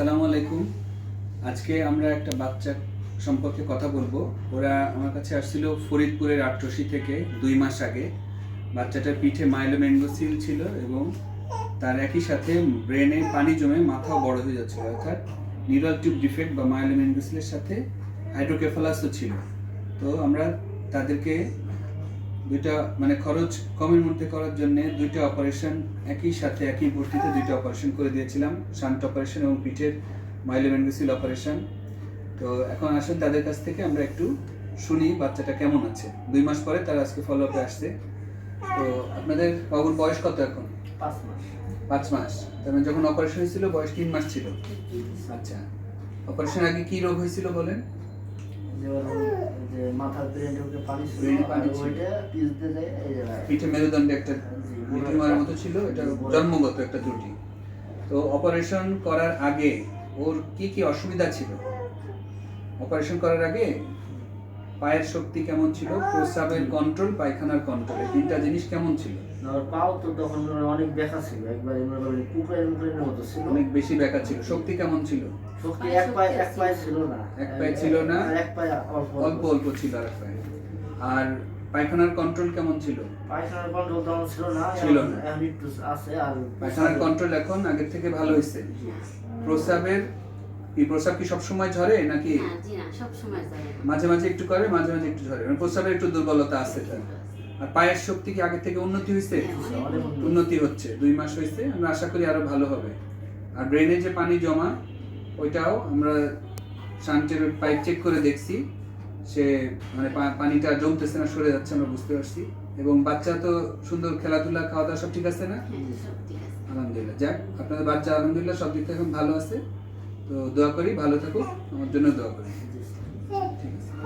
আসসালামু আলাইকুম। আজকে আমরা একটা বাচ্চা সম্পর্কে কথা বলব। ওরা আমার কাছে আসছিল ফরিদপুরের আটরশি থেকে দুই মাস আগে। বাচ্চাটার পিঠে মাইলোমেঙ্গোসিল ছিল এবং তার একই সাথে ব্রেনে পানি জমে মাথাও বড় হয়ে যাচ্ছিল, অর্থাৎ নিউরাল টিউব ডিফেক্ট বা মাইলোমেঙ্গোসিলের সাথে হাইড্রোকেফালাসও ছিল। তো আমরা তাদেরকে দুইটা মানে খরচ কমের মধ্যে করার জন্য দুইটা অপারেশন একই সাথে একই ভর্তিতে দুইটা অপারেশন করে দিয়েছিলাম শান্ট অপারেশন এবং পিঠের মাইলোমেঙ্গোসিল অপারেশন তো এখন আসেন তাদের কাছ থেকে আমরা একটু শুনি বাচ্চাটা কেমন আছে। দুই মাস পরে তারা আজকে ফলো আপে আসছে। তো আপনাদের বাবুর বয়স কত এখন? পাঁচ মাস। পাঁচ মাস। তার মানে যখন অপারেশন হয়েছিল বয়স তিন মাস ছিল। আচ্ছা। অপারেশন আগে কি রোগ হয়েছিল বলেন? যেমন যে মাথার ঢুকে পানি পানি। ওইটা যায় এই জায়গায় পিঠে মেরুদণ্ডে একটা টিউমারের মতো ছিল এটা জন্মগত একটা ত্রুটি। তো অপারেশন করার আগে ওর কি কি অসুবিধা ছিল? অপারেশন করার আগে পায়ের শক্তি কেমন ছিল? প্রস্রাবের কন্ট্রোল পায়খানার কন্ট্রোল তিনটা জিনিস কেমন ছিল? পাও তো তখন অনেক ব্যথা ছিল একবার কুকুরের মুখের মতো ছিল। অনেক বেশি ব্যাকা ছিল। শক্তি কেমন ছিল? শক্তি এক পায়ে এক পায়ে ছিল না। এক পায়ে ছিল না? এক পায়ে অল্প অল্প অল্প ছিল আর এক পায়ে। আর পায়খানার কন্ট্রোল কেমন ছিল? পায়খানার কন্ট্রোল তখন ছিল না ছিল না। এখন একটু আছে আর পায়খানার কন্ট্রোল এখন আগের থেকে ভালো হয়েছে প্রস্রাবের কি প্রস্রাব কি সবসময় ঝরে নাকি না জি না সব সময় যায় না। মাঝে মাঝে একটু করে মাঝে মাঝে একটু ঝরে। মানে প্রস্রাবের একটু দুর্বলতা আছে তার। আর পায়ের শক্তি কি আগে থেকে উন্নতি হয়েছে? হ্যাঁ, উন্নতি। হচ্ছে দুই মাস হয়েছে আমরা আশা করি আরও ভালো হবে। আর ব্রেনে যে পানি জমা ওইটাও আমরা শান্তির পাইপ চেক করে দেখছি। সে মানে পানিটা জমতেছে না সরে যাচ্ছে আমরা বুঝতে পারছি। এবং বাচ্চা তো সুন্দর খেলাধুলা খাওয়া দাওয়া সব ঠিক আছে না? হ্যাঁ সব ঠিক আছে। আলহামদুলিল্লাহ। যাক আপনাদের বাচ্চা আলহামদুলিল্লাহ সব দিক থেকে এখন ভালো আছে। तो दुआ करी भलो थको हमारे दुआ करी